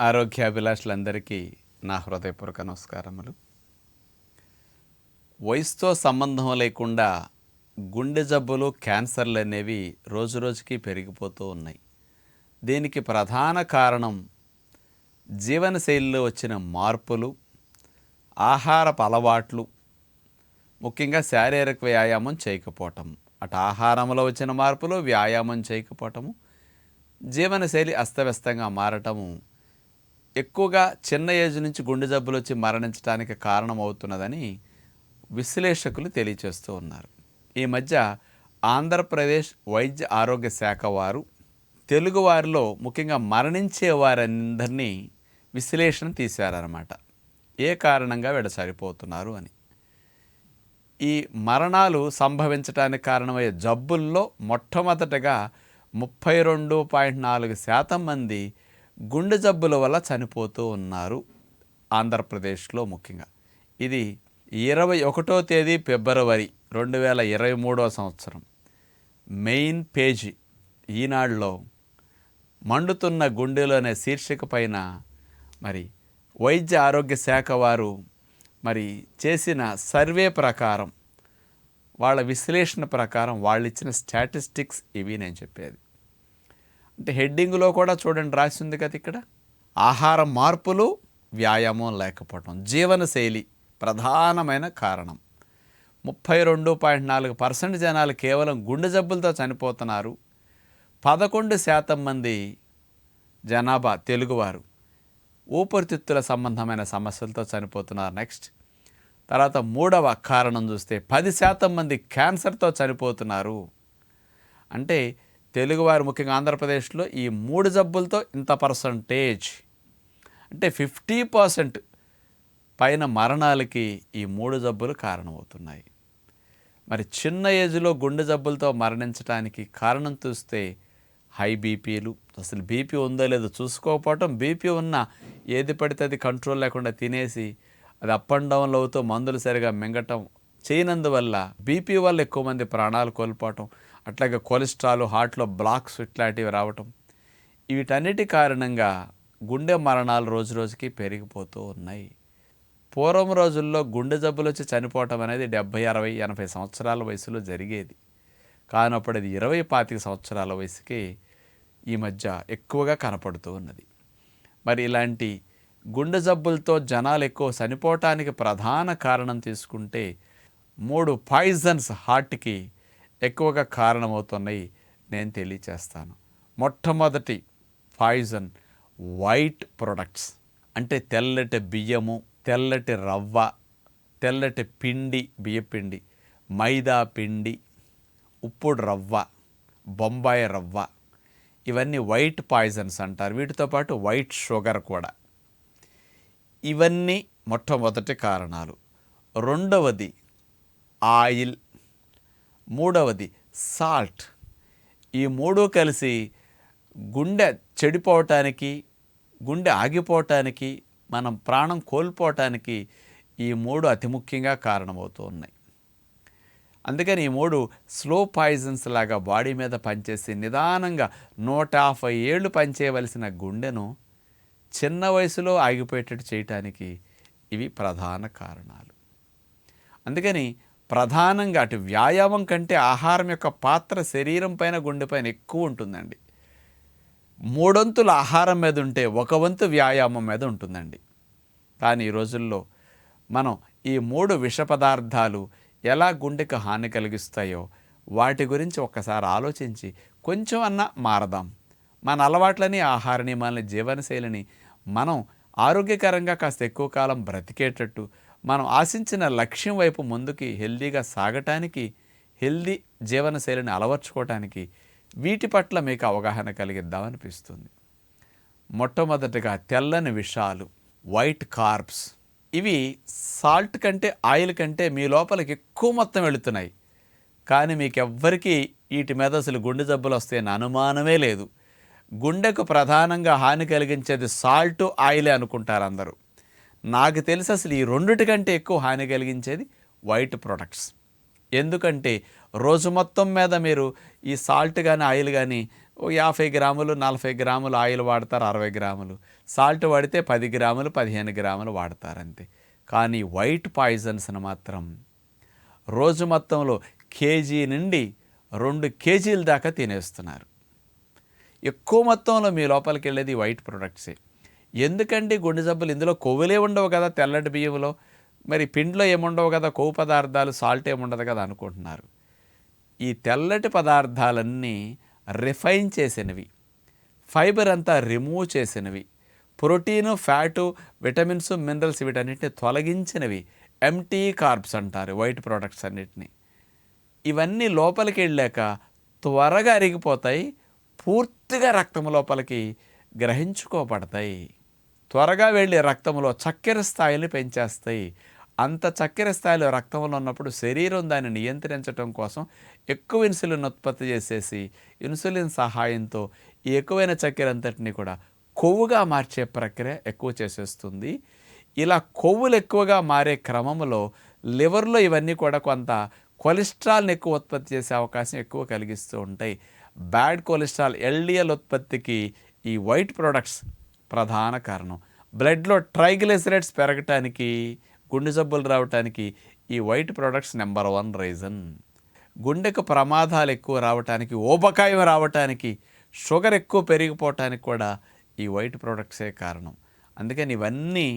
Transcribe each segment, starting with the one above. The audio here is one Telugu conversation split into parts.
ఆరోగ్యాభిలాషులందరికీ నా హృదయపూర్వక నమస్కారములు. వయసుతో సంబంధం లేకుండా గుండె జబ్బులు క్యాన్సర్లు అనేవి రోజురోజుకి పెరిగిపోతూ ఉన్నాయి. దీనికి ప్రధాన కారణం జీవనశైలిలో వచ్చిన మార్పులు ఆహారపు అలవాట్లు ముఖ్యంగా శారీరక వ్యాయామం చేయకపోవటం. అటు ఆహారంలో వచ్చిన మార్పులు వ్యాయామం చేయకపోవటము జీవనశైలి అస్తవ్యస్తంగా మారటము ఎక్కువగా చిన్న ఏజ్ నుంచి గుండె జబ్బులు వచ్చి మరణించడానికి కారణమవుతున్నదని విశ్లేషకులు తెలియచేస్తూ ఉన్నారు. ఈ మధ్య ఆంధ్రప్రదేశ్ వైద్య ఆరోగ్య శాఖ వారు తెలుగువారిలో ముఖ్యంగా మరణించే వారందరినీ విశ్లేషణ తీశారన్నమాట. ఏ కారణంగా వీడ సరిపోతున్నారు అని. ఈ మరణాలు సంభవించడానికి కారణమయ్యే జబ్బుల్లో మొట్టమొదటగా ముప్పై రెండు పాయింట్ నాలుగు శాతం మంది గుండె జబ్బుల వల్ల చనిపోతూ ఉన్నారు ఆంధ్రప్రదేశ్లో ముఖ్యంగా. ఇది ఇరవై ఒకటో తేదీ ఫిబ్రవరి రెండు వేల ఇరవై మూడవ సంవత్సరం. మెయిన్ పేజీ ఈనాడులో మండుతున్న గుండెలు అనే శీర్షిక పైన మరి వైద్య ఆరోగ్య శాఖ వారు మరి చేసిన సర్వే ప్రకారం వాళ్ళ విశ్లేషణ ప్రకారం వాళ్ళు ఇచ్చిన స్టాటిస్టిక్స్ ఇవి నేను చెప్పేది. అంటే హెడ్డింగ్లో కూడా చూడండి రాసి ఉంది కదా ఇక్కడ. ఆహార మార్పులు వ్యాయామం లేకపోవడం జీవనశైలి ప్రధానమైన కారణం. ముప్పై రెండు పాయింట్ నాలుగు పర్సెంట్ జనాలు కేవలం గుండె జబ్బులతో చనిపోతున్నారు. పదకొండు శాతం మంది జనాభా తెలుగువారు ఊపిరితిత్తుల సంబంధమైన సమస్యలతో చనిపోతున్నారు నెక్స్ట్. తర్వాత మూడవ కారణం చూస్తే పది శాతం మంది క్యాన్సర్తో చనిపోతున్నారు. అంటే తెలుగువారు ముఖ్యంగా ఆంధ్రప్రదేశ్లో ఈ మూడు జబ్బులతో ఇంత పర్సంటేజ్. అంటే ఫిఫ్టీ పర్సెంట్ పైన మరణాలకి ఈ మూడు జబ్బులు కారణమవుతున్నాయి. మరి చిన్న ఏజ్లో గుండె జబ్బులతో మరణించడానికి కారణం చూస్తే హై బీపీలు అసలు బీపీ ఉందో లేదో చూసుకోకపోవటం బీపీ ఉన్న ఏది పడితే అది కంట్రోల్ లేకుండా తినేసి అది అప్ అండ్ డౌన్లు అవుతూ మందులు సరిగా మింగటం చేయనందువల్ల బీపీ వల్ల ఎక్కువ మంది ప్రాణాలు కోల్పోవటం అట్లాగే కొలెస్ట్రాల్ హార్ట్లో బ్లాక్స్ ఇట్లాంటివి రావటం వీటన్నిటి కారణంగా గుండె మరణాలు రోజు రోజుకి పెరిగిపోతూ ఉన్నాయి. పూర్వం రోజుల్లో గుండె జబ్బులు వచ్చి చనిపోవటం అనేది డెబ్భై అరవై ఎనభై సంవత్సరాల వయసులో జరిగేది. కానప్పుడు అది ఇరవై పాతిక సంవత్సరాల వయసుకి ఈ మధ్య ఎక్కువగా కనపడుతూ ఉన్నది. మరి ఇలాంటి గుండె జబ్బులతో జనాలు ఎక్కువ చనిపోవటానికి ప్రధాన కారణం తీసుకుంటే మూడు పాయిజన్స్ హార్ట్కి ఎక్కువగా కారణమవుతున్నాయి నేను తెలియచేస్తాను. మొట్టమొదటి పాయిజన్ వైట్ ప్రొడక్ట్స్. అంటే తెల్లటి బియ్యము తెల్లటి రవ్వ తెల్లటి పిండి బియ్యపిండి మైదా పిండి ఉప్పుడు రవ్వ బొంబాయి రవ్వ. ఇవన్నీ వైట్ పాయిజన్స్ అంటారు. వీటితో పాటు వైట్ షుగర్ కూడా. ఇవన్నీ మొట్టమొదటి కారణాలు. రెండవది ఆయిల్. మూడవది సాల్ట్. ఈ మూడు కలిసి గుండె చెడిపోవటానికి గుండె ఆగిపోవటానికి మనం ప్రాణం కోల్పోవటానికి ఈ మూడు అతి ముఖ్యంగా కారణమవుతూ ఉన్నాయి. అందుకని ఈ మూడు స్లో పాయిజన్స్ లాగా బాడీ మీద పనిచేసి నిదానంగా నూట యాభై ఏళ్ళు పనిచేయవలసిన గుండెను చిన్న వయసులో ఆగిపోయేటట్టు చేయటానికి ఇవి ప్రధాన కారణాలు. అందుకని ప్రధానంగా అటు వ్యాయామం కంటే ఆహారం యొక్క పాత్ర శరీరం పైన గుండెపైన ఎక్కువ ఉంటుందండి. మూడొంతుల ఆహారం మీద ఉంటే ఒక వంతు వ్యాయామం మీద ఉంటుందండి. కానీ ఈ రోజుల్లో మనం ఈ మూడు విష పదార్థాలు ఎలా గుండెకు హాని కలిగిస్తాయో వాటి గురించి ఒక్కసారి ఆలోచించి కొంచెం అన్నా మారదాం. మన అలవాట్లని ఆహారాన్ని మన జీవనశైలిని మనం ఆరోగ్యకరంగా కాస్త ఎక్కువ కాలం బ్రతికేటట్టు మనం ఆశించిన లక్ష్యం వైపు ముందుకి హెల్దీగా సాగటానికి హెల్దీ జీవనశైలిని అలవర్చుకోవటానికి వీటి పట్ల మీకు అవగాహన కలిగిద్దామనిపిస్తుంది. మొట్టమొదటిగా తెల్లని విషాలు వైట్ కార్బ్స్ ఇవి సాల్ట్ కంటే ఆయిల్ కంటే మీ లోపలికి ఎక్కువ మొత్తం వెళుతున్నాయి. కానీ మీకు ఎవ్వరికీ వీటి మీద అసలు గుండె జబ్బులు వస్తాయని అనుమానమే లేదు. గుండెకు ప్రధానంగా హాని కలిగించేది సాల్ట్ ఆయిలే అనుకుంటారు అందరూ. నాకు తెలిసి అసలు ఈ రెండిటి కంటే ఎక్కువ హాని కలిగించేది వైట్ ప్రొడక్ట్స్ ఎందుకంటే రోజు మొత్తం మీద మీరు ఈ సాల్ట్ కానీ ఆయిల్ కానీ ఓ యాభై గ్రాములు నలభై గ్రాములు ఆయిల్ వాడతారు అరవై గ్రాములు. సాల్ట్ వాడితే పది గ్రాములు పదిహేను గ్రాములు వాడతారు అంతే కానీ వైట్ పాయిజన్స్ని మాత్రం రోజు మొత్తంలో కేజీ నుండి రెండు కేజీల దాకా తినేస్తున్నారు. ఎక్కువ మొత్తంలో మీ లోపలికి వెళ్ళేది వైట్ ప్రొడక్ట్సే ఎందుకంటే గుండె జబ్బులు? ఇందులో కొవ్వులే ఉండవు కదా తెల్లటి బియ్యంలో. మరి పిండిలో ఏముండవు కదా? కొవ్వు పదార్థాలు సాల్ట్ ఏముండదు కదా అనుకుంటున్నారు. ఈ తెల్లటి పదార్థాలన్నీ రిఫైన్ చేసినవి. ఫైబర్ అంతా రిమూవ్ చేసినవి. ప్రోటీను ఫ్యాటు విటమిన్స్ మినరల్స్ వీటన్నిటిని తొలగించినవి. ఎంటీ కార్బ్స్ అంటారు వైట్ ప్రోడక్ట్స్ అన్నిటిని. ఇవన్నీ లోపలికి వెళ్ళాక త్వరగా అరిగిపోతాయి పూర్తిగా రక్తం లోపలికి గ్రహించుకోబడతాయి. త్వరగా వెళ్ళి రక్తంలో చక్కెర స్థాయిని పెంచేస్తాయి. అంత చక్కెర స్థాయిలో రక్తంలో ఉన్నప్పుడు శరీరం దాన్ని నియంత్రించడం కోసం ఎక్కువ ఇన్సులిన్ ఉత్పత్తి చేసేసి ఇన్సులిన్ సహాయంతో ఈ ఎక్కువైన చక్కెర అంతటిని కూడా కొవ్వుగా మార్చే ప్రక్రియ ఎక్కువ చేసేస్తుంది. ఇలా కొవ్వులు ఎక్కువగా మారే క్రమంలో లివర్లో ఇవన్నీ కూడా కొంత కొలెస్ట్రాల్ని ఎక్కువ ఉత్పత్తి చేసే అవకాశం ఎక్కువ కలిగిస్తూ ఉంటాయి. బ్యాడ్ కొలెస్ట్రాల్ ఎల్డిఎల్ ఉత్పత్తికి ఈ వైట్ ప్రొడక్ట్స్ ప్రధాన కారణం. బ్లడ్లో ట్రైగ్లిసరైడ్స్ పెరగటానికి గుండె జబ్బులు రావటానికి ఈ white products number one reason. గుండెకు ప్రమాదాలు ఎక్కువ రావటానికి ఊబకాయం రావటానికి షుగర్ ఎక్కువ పెరిగిపోవటానికి కూడా ఈ వైట్ ప్రొడక్ట్సే కారణం. అందుకని ఇవన్నీ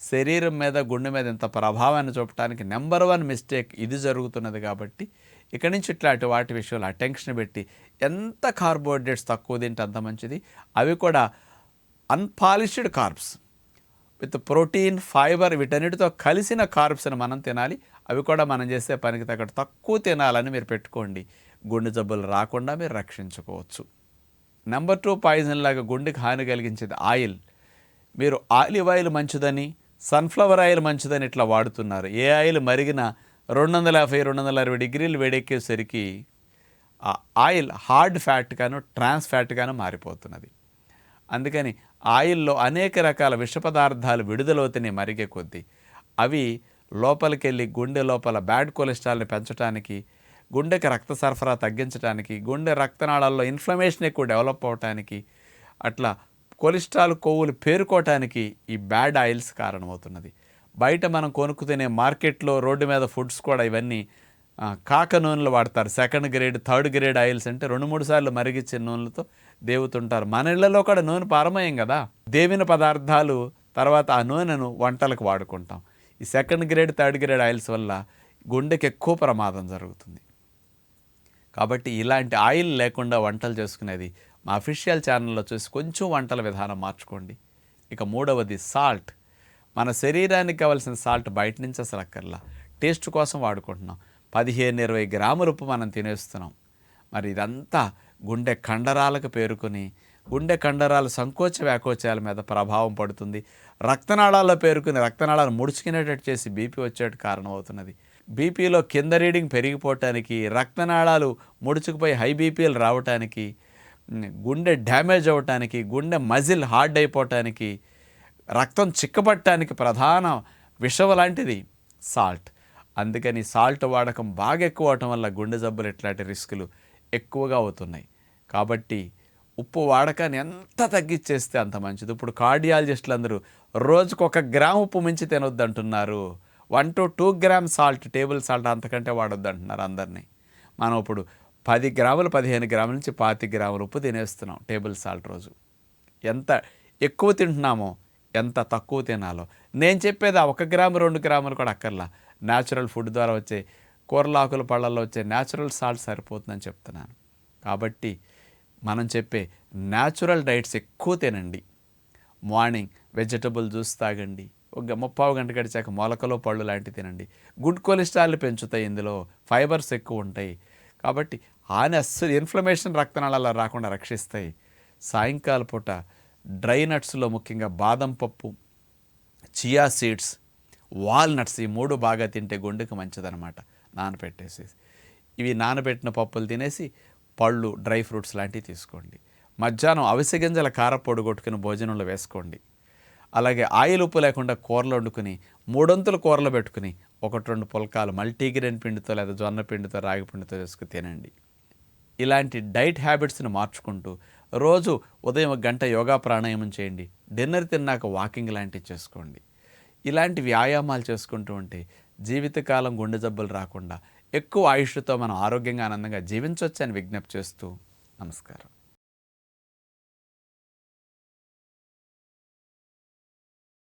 శరీరం మీద గుండె మీద ఇంత ప్రభావాన్ని చూపడానికి నెంబర్ వన్ మిస్టేక్ ఇది జరుగుతున్నది కాబట్టి ఇక్కడి నుంచి ఇట్లాంటి వాటి విషయంలో అటెన్షన్ పెట్టి ఎంత కార్బోహైడ్రేట్స్ తక్కువ తింటే అంత మంచిది. అవి కూడా unpolished carbs with protein fibre వీటన్నిటితో కలిసిన కార్బ్స్ని మనం తినాలి. అవి కూడా మనం చేసే పనికి తగ్గట్టు తక్కువ తినాలని మీరు పెట్టుకోండి. గుండె జబ్బులు రాకుండా మీరు రక్షించుకోవచ్చు. నెంబర్ టూ పాయిజన్ లాగా గుండెకి హాని కలిగించేది ఆయిల్. మీరు ఆలివ్ ఆయిల్ మంచిదని సన్ఫ్లవర్ ఆయిల్ మంచిదని ఇట్లా వాడుతున్నారు. ఏ ఆయిల్ మరిగిన రెండు వందల యాభై రెండు వందల అరవై డిగ్రీలు వేడెక్కేసరికి ఆ ఆయిల్ హార్డ్ ఫ్యాట్ గాను ట్రాన్స్ ఫ్యాట్ గాను మారిపోతున్నది. అందుకని ఆయిల్లో అనేక రకాల విష పదార్థాలు విడుదలవుతున్నాయి మరిగే కొద్దీ. అవి లోపలికి వెళ్ళి గుండె లోపల బ్యాడ్ కొలెస్ట్రాల్ని పెంచడానికి గుండెకి రక్త సరఫరా తగ్గించడానికి గుండె రక్తనాళాల్లో ఇన్ఫ్లమేషన్ ఎక్కువ డెవలప్ అవటానికి అట్లా కొలెస్ట్రాల్ కొవ్వులు పేరుకోవటానికి ఈ బ్యాడ్ ఆయిల్స్ కారణమవుతున్నది. బయట మనం కొనుక్కు తినే మార్కెట్లో రోడ్డు మీద ఫుడ్స్ కూడా ఇవన్నీ కాక నూనెలు వాడతారు. Second grade third grade oils అంటే రెండు మూడు సార్లు మరిగించిన నూనెలతో దేవుతుంటారు. మన ఇళ్ళలో కూడా నూనె పారమయం కదా? దేవిన పదార్థాలు తర్వాత ఆ నూనెను వంటలకు వాడుకుంటాం. ఈ second grade third grade oils వల్ల గుండెకి ఎక్కువ ప్రమాదం జరుగుతుంది. కాబట్టి ఇలాంటి ఆయిల్ లేకుండా వంటలు చేసుకునేది మా అఫీషియల్ ఛానల్లో చూసి కొంచెం వంటల విధానం మార్చుకోండి. ఇక మూడవది సాల్ట్. మన శరీరానికి కావాల్సిన సాల్ట్ బయట నుంచి అసలు అక్కర్లా. టేస్ట్ కోసం వాడుకుంటున్నాం. పదిహేను ఇరవై గ్రాముల ఉప్పు మనం తినేస్తున్నాం. మరి ఇదంతా గుండె కండరాలకు పేరుకొని గుండె కండరాలు సంకోచ వ్యాకోచాల మీద ప్రభావం పడుతుంది. రక్తనాళాల్లో పేరుకుని రక్తనాళాలు ముడుచుకునేటట్టు చేసి బీపీ వచ్చేట్టు కారణమవుతున్నది. బీపీలో కింద రీడింగ్ పెరిగిపోవటానికి రక్తనాళాలు ముడుచుకుపోయి హై బీపీలు రావటానికి గుండె డ్యామేజ్ అవ్వటానికి గుండె మజిల్ హార్డ్ అయిపోవటానికి రక్తం చిక్కబట్టడానికి ప్రధాన విషం లాంటిది సాల్ట్. అందుకని సాల్ట్ వాడకం బాగా ఎక్కువ అవటం వల్ల గుండె జబ్బులు ఇట్లాంటి రిస్కులు ఎక్కువగా అవుతున్నాయి. కాబట్టి ఉప్పు వాడకాన్ని ఎంత తగ్గించేస్తే అంత మంచిది. ఇప్పుడు కార్డియాలజిస్టులు అందరూ రోజుకు ఒక గ్రామ్ ఉప్పు మించి తినొద్దు అంటున్నారు one to two gram salt table salt అంతకంటే వాడొద్దు అంటున్నారు అందరినీ. మనం ఇప్పుడు పది గ్రాములు పదిహేను గ్రాముల నుంచి పాతి గ్రాములు ఉప్పు తినేస్తున్నాం టేబుల్ సాల్ట్ రోజు. ఎంత ఎక్కువ తింటున్నామో ఎంత తక్కువ తినాలో. నేను చెప్పేది ఒక గ్రాము రెండు గ్రాములు కూడా అక్కర్లా. న్యాచురల్ ఫుడ్ ద్వారా వచ్చే కూరలాకుల పళ్ళల్లో వచ్చే న్యాచురల్ సాల్ట్ సరిపోతుందని చెప్తున్నాను. కాబట్టి మనం చెప్పే న్యాచురల్ డైట్స్ ఎక్కువ తినండి. మార్నింగ్ వెజిటబుల్ జ్యూస్ తాగండి. ఒక ముప్పావు గంట గడిచాక మొలకలు పళ్ళు లాంటివి తినండి. గుడ్ కొలెస్ట్రాల్ పెంచుతాయి ఇందులో. ఫైబర్స్ ఎక్కువ ఉంటాయి. కాబట్టి హాని అస్సలు ఇన్ఫ్లమేషన్ రక్తనాళాలు రాకుండా రక్షిస్తాయి. సాయంకాల పూట డ్రై నట్స్లో ముఖ్యంగా బాదం పప్పు చియా సీడ్స్ వాల్నట్స్ ఈ మూడు బాగా తింటే గుండెకు మంచిదనమాట నానబెట్టేసి ఇవి నానబెట్టిన పప్పులు తినేసి పళ్ళు డ్రై ఫ్రూట్స్ లాంటివి తీసుకోండి. మధ్యాహ్నం అవిసె గింజల కారపొడి కొట్టుకుని భోజనంలో వేసుకోండి. అలాగే ఆయిల్ ఉప్పు లేకుండా కూరలు వండుకుని మూడొంతులు కూరలు పెట్టుకుని ఒకటి రెండు పుల్కాలు మల్టీగ్రెయిన్ పిండితో లేదా జొన్న పిండితో రాగి పిండితో వేసుకుని తినండి. ఇలాంటి డైట్ హ్యాబిట్స్ని మార్చుకుంటూ రోజు ఉదయం గంట యోగా ప్రాణాయామం చేయండి. డిన్నర్ తిన్నాక వాకింగ్ లాంటివి చేసుకోండి. ఇలాంటి వ్యాయామాలు చేసుకుంటూ ఉంటే జీవితకాలం గుండె జబ్బులు రాకుండా ఎక్కువ ఆయుష్తో మనం ఆరోగ్యంగా ఆనందంగా జీవించవచ్చని విజ్ఞప్తి చేస్తూ నమస్కారం.